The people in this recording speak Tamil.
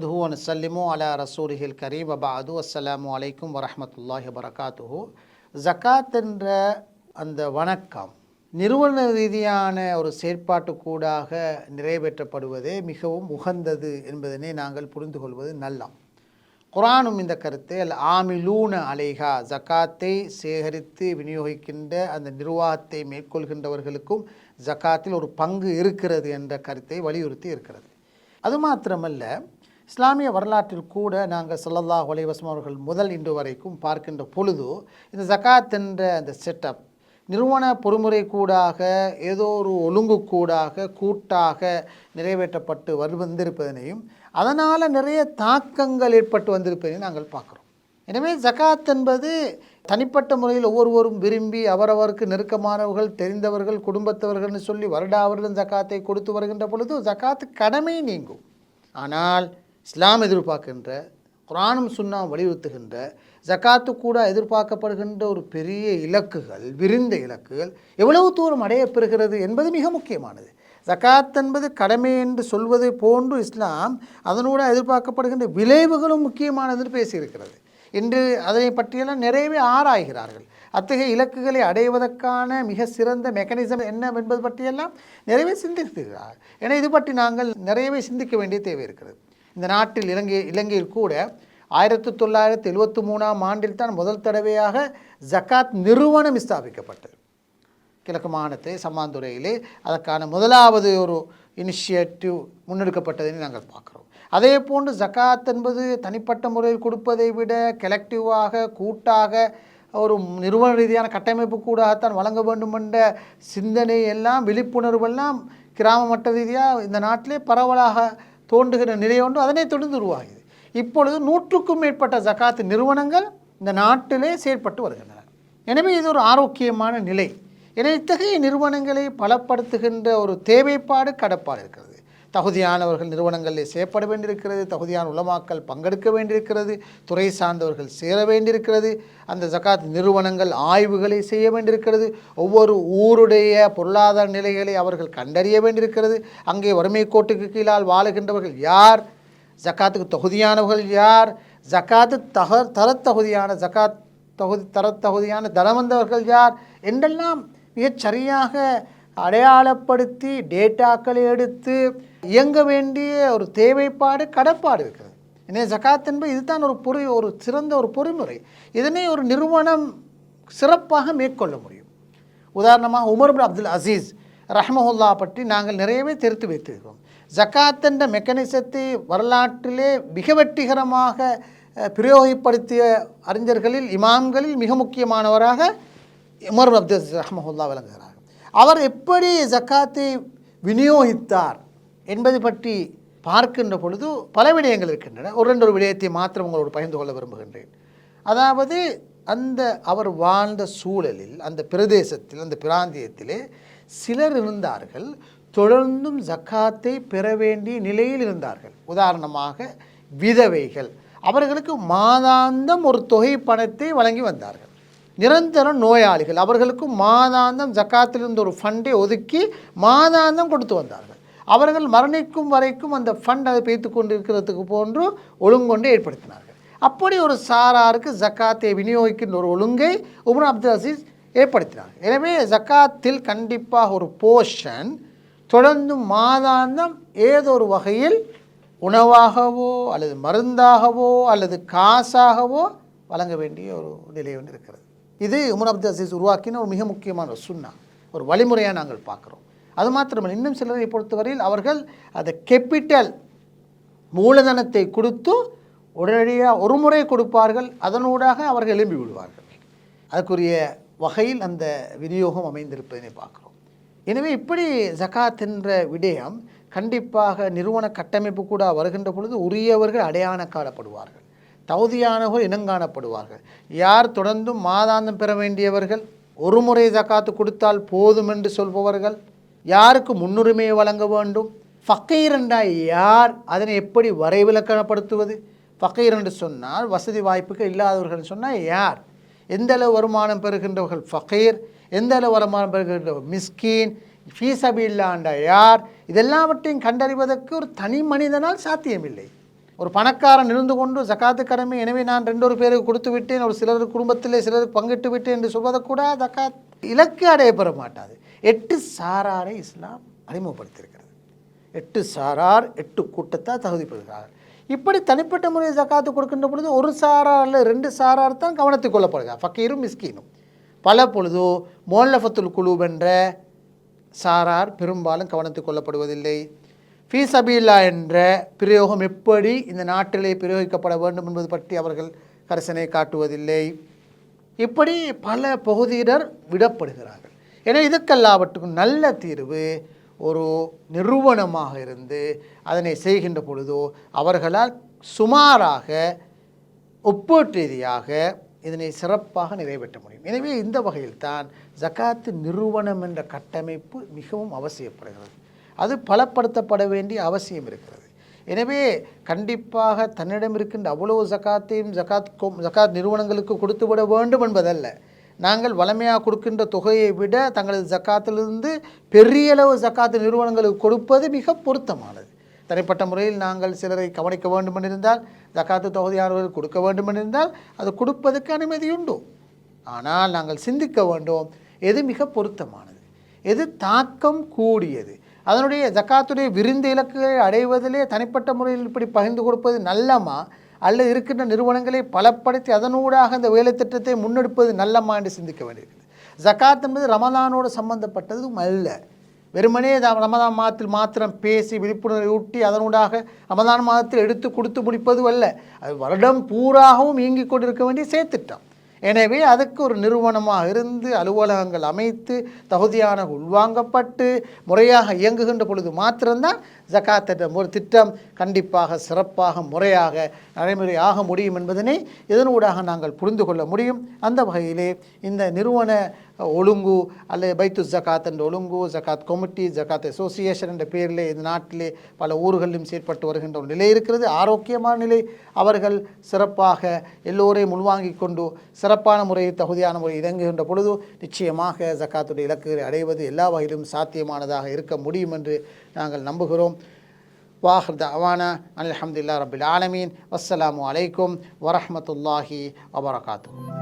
நஹ்மதுஹு வனசல்லிமு அலா ரசூலிஹில் கரீம் அபாது அஸ்ஸலாமு அலைக்கும் வரஹ்மத்துல்லாஹி வரகாத்துஹு ஜகாத் என்ற அந்த வணக்கம் நிறுவன ரீதியான ஒரு செயற்பாட்டுக்கூடாக நிறைவேற்றப்படுவதே மிகவும் உகந்தது என்பதனை நாங்கள் புரிந்து கொள்வது நல்லம். குரானும் இந்த கருத்தை அல் ஆமிலூன அலைகா ஜக்காத்தை சேகரித்து விநியோகிக்கின்ற அந்த நிர்வாகத்தை மேற்கொள்கின்றவர்களுக்கும் ஜக்காத்தில் ஒரு பங்கு இருக்கிறது என்ற கருத்தை வலியுறுத்தி இருக்கிறது. அது மாத்திரமல்ல இஸ்லாமிய வரலாற்றில் கூட நாங்கள் சொல்லல்லா ஒலைவசம் அவர்கள் முதல் இன்று வரைக்கும் பார்க்கின்ற பொழுது இந்த ஜக்காத் என்ற அந்த செட்டப் நிறுவன பொறுமுறை கூடாக ஏதோ ஒரு ஒழுங்கு கூடாக கூட்டாக நிறைவேற்றப்பட்டு வரு வந்திருப்பதனையும் அதனால் நிறைய தாக்கங்கள் ஏற்பட்டு வந்திருப்பதையும் நாங்கள் பார்க்குறோம். எனவே ஜகாத் என்பது தனிப்பட்ட முறையில் ஒவ்வொருவரும் விரும்பி அவரவருக்கு நெருக்கமானவர்கள் தெரிந்தவர்கள் குடும்பத்தவர்கள்னு சொல்லி வருடாவர்களும் ஜக்காத்தை கொடுத்து வருகின்ற பொழுது ஜக்காத்து கடமை நீங்கும். ஆனால் இஸ்லாம் எதிர்பார்க்கின்ற குரானும் சுன்னா வலியுறுத்துகின்ற ஜக்காத்து கூட எதிர்பார்க்கப்படுகின்ற ஒரு பெரிய இலக்குகள் விரிந்த இலக்குகள் எவ்வளவு தூரம் அடையப்பெறுகிறது என்பது மிக முக்கியமானது. ஜக்காத் என்பது கடமை என்று சொல்வது போன்று இஸ்லாம் அதனோடு எதிர்பார்க்கப்படுகின்ற விளைவுகளும் முக்கியமானது என்று பேசியிருக்கிறது. இன்று அதை பற்றியெல்லாம் நிறையவே ஆராய்கிறார்கள். அத்தகைய இலக்குகளை அடைவதற்கான மிக சிறந்த மெக்கானிசம் என்ன என்பது பற்றியெல்லாம் நிறையவே சிந்திக்கிறார் என இது பற்றி நாங்கள் நிறையவே சிந்திக்க வேண்டிய தேவை இருக்கிறது. இந்த நாட்டில் இலங்கை இலங்கையில் கூட ஆயிரத்தி தொள்ளாயிரத்தி எழுபத்தி மூணாம் ஆண்டில் தான் முதல் தடவையாக ஜக்காத் நிறுவனம் ஸ்தாபிக்கப்பட்டது. கிழக்கு மாநிலத்தை சம்மாந்துறையிலே அதற்கான முதலாவது ஒரு இனிஷியேட்டிவ் முன்னெடுக்கப்பட்டதுன்னு நாங்கள் பார்க்குறோம். அதே போன்று ஜக்காத் என்பது தனிப்பட்ட முறையில் கொடுப்பதை விட கலெக்டிவாக கூட்டாக ஒரு நிறுவன ரீதியான கட்டமைப்பு கூடத்தான் வழங்க வேண்டும் என்ற சிந்தனை எல்லாம் விழிப்புணர்வெல்லாம் கிராம மட்ட ரீதியாக இந்த நாட்டிலே பரவலாக தோன்றுகிற நிலை ஒன்று அதனை தொடர்ந்து உருவாகுது இப்பொழுது நூற்றுக்கும் மேற்பட்ட ஜக்காத்து நிறுவனங்கள் இந்த நாட்டிலே செயற்பட்டு வருகின்றன. எனவே இது ஒரு ஆரோக்கியமான நிலை. என இத்தகைய நிறுவனங்களை பலப்படுத்துகின்ற ஒரு தேவைப்பாடு கடப்பாடு இருக்கிறது. தகுதியானவர்கள் நிறுவனங்களில் செயற்பட வேண்டியிருக்கிறது தகுதியான உலமாக்கல் பங்கெடுக்க வேண்டியிருக்கிறது துறை சார்ந்தவர்கள் சேர வேண்டியிருக்கிறது அந்த ஜக்காத் நிறுவனங்கள் ஆய்வுகளை செய்ய வேண்டியிருக்கிறது ஒவ்வொரு ஊருடைய பொருளாதார நிலைகளை அவர்கள் கண்டறிய வேண்டியிருக்கிறது அங்கே வறுமை கோட்டுக்கு கீழால் வாழுகின்றவர்கள் யார்? ஜக்காத்துக்கு தகுதியானவர்கள் யார்? ஜக்காத்து தக தரத்தகுதியான ஜக்காத் தகுதி தரத்தகுதியான தனவந்தவர்கள் யார்? என்றெல்லாம் மிகச்சரியாக அடையாளப்படுத்தி டேட்டாக்களை எடுத்து இயங்க வேண்டிய ஒரு தேவைப்பாடு கடப்பாடு இருக்கிறது எனவே ஜக்காத் என்பது இதுதான் ஒரு பொறி ஒரு சிறந்த ஒரு பொறிமுறை. இதனை ஒரு நிறுவனம் சிறப்பாக மேற்கொள்ள முடியும். உதாரணமாக உமர் பின் அப்துல் அசீஸ் ரஹ்மஹுல்லா பற்றி நாங்கள் நிறையவே தெரித்து வைத்திருக்கிறோம். ஜக்காத் என்ற மெக்கானிசத்தை வரலாற்றிலே மிக வெற்றிகரமாக பிரயோகப்படுத்திய அறிஞர்களில் இமாம்களில் மிக முக்கியமானவராக உமர் அப்துல் ரஹ்மஹுல்லா விளங்குகிறார் அவர் எப்படி ஜக்காத்தை விநியோகித்தார்? என்பது பற்றி பார்க்கின்ற பொழுது பல விடயங்கள் இருக்கின்றன. ஒரு ரெண்டு ஒரு விடயத்தை மாத்திரம் உங்களோடு பகிர்ந்து கொள்ள விரும்புகின்றேன். அதாவது அந்த அவர் வாழ்ந்த சூழலில் அந்த பிரதேசத்தில் அந்த பிராந்தியத்திலே சிலர் இருந்தார்கள் தொடர்ந்தும் ஜக்காத்தை பெற வேண்டிய நிலையில் இருந்தார்கள். உதாரணமாக விதவைகள். அவர்களுக்கு மாதாந்தம் ஒரு தொகை பணத்தை வழங்கி வந்தார்கள். நிரந்தரம் நோயாளிகள். அவர்களுக்கு மாதாந்தம் ஜக்காத்திலிருந்து ஒரு ஃபண்டை ஒதுக்கி மாதாந்தம் கொடுத்து வந்தார்கள். அவர்கள் மரணிக்கும் வரைக்கும் அந்த ஃபண்ட் அதை பேத்து கொண்டிருக்கிறதுக்கு போன்று ஒழுங்கொண்டு ஏற்படுத்தினார்கள். அப்படி ஒரு சாராருக்கு ஜக்காத்தை விநியோகிக்கின்ற ஒரு ஒழுங்கை உமர் அப்துல் அசீஸ் ஏற்படுத்தினார். எனவே ஜக்காத்தில் கண்டிப்பாக ஒரு போர்ஷன் தொடர்ந்து மாதாந்தம் ஏதோ ஒரு வகையில் உணவாகவோ அல்லது மருந்தாகவோ அல்லது காசாகவோ வழங்க வேண்டிய ஒரு நிலை ஒன்று இருக்கிறது. இது உமர் அப்துல் அசீஸ் உருவாக்கின ஒரு மிக முக்கியமான ஒரு சுண்ணா. ஒரு வழிமுறையாக நாங்கள் பார்க்குறோம். அது மாத்திரமல்ல இன்னும் சிலரை பொறுத்தவரையில் அவர்கள் அந்த கெப்பிட்டல் மூலதனத்தை கொடுத்து உடனடியாக ஒரு முறை கொடுப்பார்கள் அதனூடாக அவர்கள் எழும்பி விடுவார்கள். அதுக்குரிய வகையில் அந்த விநியோகம் அமைந்திருப்பதனை பார்க்குறோம். எனவே இப்படி ஜகாத் என்ற விடயம் கண்டிப்பாக நிறுவன கட்டமைப்பு கூட வருகின்ற பொழுது உரியவர்கள் அடையாளம் காணப்படுவார்கள். தகுதியானவர்கள் இனங்காணப்படுவார்கள் யார் தொடர்ந்தும் மாதாந்தம் பெற வேண்டியவர்கள் ஒரு முறை ஜக்காத்து கொடுத்தால் போதும் என்று சொல்பவர்கள் யாருக்கு முன்னுரிமையை வழங்க வேண்டும்? ஃபக்கீர் என்றால் யார்? அதனை எப்படி வரைவிலக்கணப்படுத்துவது? ஃபக்கீர் என்று சொன்னால் வசதி வாய்ப்புகள் இல்லாதவர்கள் சொன்னால் யார்? எந்த அளவு வருமானம் பெறுகின்றவர்கள்? ஃபக்கீர். எந்த அளவு வருமானம் பெறுகின்றவர் மிஸ்கீன். ஃபீசபில்லாண்ட யார்? இதெல்லாவற்றையும் கண்டறிவதற்கு ஒரு தனி மனிதனால் சாத்தியமில்லை. ஒரு பணக்காரன் இருந்து கொண்டு ஜக்காத்து கடமை எனவே நான் ரெண்டு ஒரு பேருக்கு கொடுத்து விட்டேன் ஒரு சிலர் குடும்பத்திலே சிலருக்கு பங்கிட்டு விட்டேன் என்று சொல்வதை கூட ஜக்காத் இலக்கு அடையப்பெற மாட்டாது. எட்டு சாராரை இஸ்லாம் அறிமுகப்படுத்தியிருக்கிறது. எட்டு சாரார் எட்டு கூட்டத்தை தகுதிப்படுகிறார்கள் இப்படி தனிப்பட்ட முறையில் ஜக்காத்து கொடுக்கின்ற பொழுது ஒரு சாராரில் ரெண்டு சாரார் தான் கவனத்துக் கொள்ளப்படுகிறார். ஃபக்கீரும் மிஸ்கீனும். பல பொழுதோ மோல்லஃபத்துல் குழுவென்ற என்ற சாரார் பெரும்பாலும் கவனத்துக் கொள்ளப்படுவதில்லை. ஃபீ சபீலா என்ற பிரயோகம் எப்படி இந்த நாட்டிலே பிரயோகிக்கப்பட வேண்டும் என்பது பற்றி அவர்கள் கரிசனை காட்டுவதில்லை. இப்படி பல பகுதியினர் விடப்படுகிறார்கள். ஏன்னா இதுக்கெல்லாவற்றுக்கும் நல்ல தீர்வு ஒரு நிறுவனமாக இருந்து அதனை செய்கின்ற பொழுதோ அவர்களால் சுமாராக ஒப்பீட்டு ரீதியாக இதனை சிறப்பாக நிறைவேற்ற முடியும். எனவே இந்த வகையில் தான் ஜகாத்து நிறுவனம் என்ற கட்டமைப்பு மிகவும் அவசியப்படுகிறது. அது பலப்படுத்தப்பட வேண்டிய அவசியம் இருக்கிறது. எனவே கண்டிப்பாக தன்னிடம் இருக்கின்ற அவ்வளோ ஜகாத்தையும் ஜக்காத் ஜக்காத் ஜகாத் நிறுவனங்களுக்கு கொடுத்துவிட வேண்டும் என்பதல்ல. நாங்கள் வளமையாக கொடுக்கின்ற தொகையை விட தங்களது ஜக்காத்திலிருந்து பெரிய அளவு ஜக்காத்து நிறுவனங்களுக்கு கொடுப்பது மிக பொருத்தமானது. தனிப்பட்ட முறையில் நாங்கள் சிலரை கவனிக்க வேண்டுமென்றிருந்தால் ஜக்காத்து தொகுதியானவர்கள் கொடுக்க வேண்டுமென்றிருந்தால் அது கொடுப்பதற்கு அனுமதி உண்டு. ஆனால் நாங்கள் சிந்திக்க வேண்டும் எது மிக பொருத்தமானது? எது தாக்கம் கூடியது? அதனுடைய ஜக்காத்துடைய விருந்து இலக்குகளை அடைவதிலே தனிப்பட்ட முறையில் இப்படி பகிர்ந்து கொடுப்பது நல்லமா? அல்லது இருக்கின்ற நிறுவனங்களை பலப்படுத்தி அதனூடாக அந்த வேலை திட்டத்தை முன்னெடுப்பது நல்லம்மா என்று சிந்திக்க வேண்டியிருக்கிறது. ஜக்காத் என்பது ரமதானோடு சம்பந்தப்பட்டதும் அல்ல. வெறுமனே ரமதான் மாதத்தில் மாத்திரம் பேசி விழிப்புணர்வை ஊட்டி அதனூடாக ரமதான் மாதத்தில் எடுத்து கொடுத்து முடிப்பதும் அல்ல. அது வருடம் பூராகவும் இயங்கிக் கொண்டிருக்க வேண்டிய சேர்த்திட்டம் எனவே அதுக்கு ஒரு நிறுவனமாக இருந்து அலுவலகங்கள் அமைத்து தகுதியான உள்வாங்கப்பட்டு முறையாக இயங்குகின்ற பொழுது மாத்திரம்தான் ஜக்காத் என்ற ஒரு திட்டம் கண்டிப்பாக சிறப்பாக முறையாக நடைமுறையாக முடியும் என்பதனை இதனூடாக நாங்கள் புரிந்து கொள்ள முடியும். அந்த வகையிலே இந்த நிறுவன ஒழுங்கு அல்லது பைத்து ஜக்காத் என்ற ஒழுங்கு ஜகாத் கமிட்டி ஜகாத் அசோசியேஷன் என்ற பேரிலே இந்த நாட்டிலே பல ஊர்களிலும் செயற்பட்டு வருகின்ற ஒரு நிலை இருக்கிறது. ஆரோக்கியமான நிலை. அவர்கள் சிறப்பாக எல்லோரையும் உள்வாங்கிக் கொண்டு சிறப்பான முறையில் தகுதியான முறையில் இறங்குகின்ற பொழுது நிச்சயமாக ஜக்காத்துடைய இலக்குகளை அடைவது எல்லா வகையிலும் சாத்தியமானதாக இருக்க முடியும் என்று நாங்கள் நம்புகிறோம் வாஹர் தவானா அல்ஹம்துலில்லாஹ் ரபில் ஆலமீன் வஸ்ஸலாமு அலைக்கும் வரஹ்மத்துல்லாஹி வபரகாத்துஹு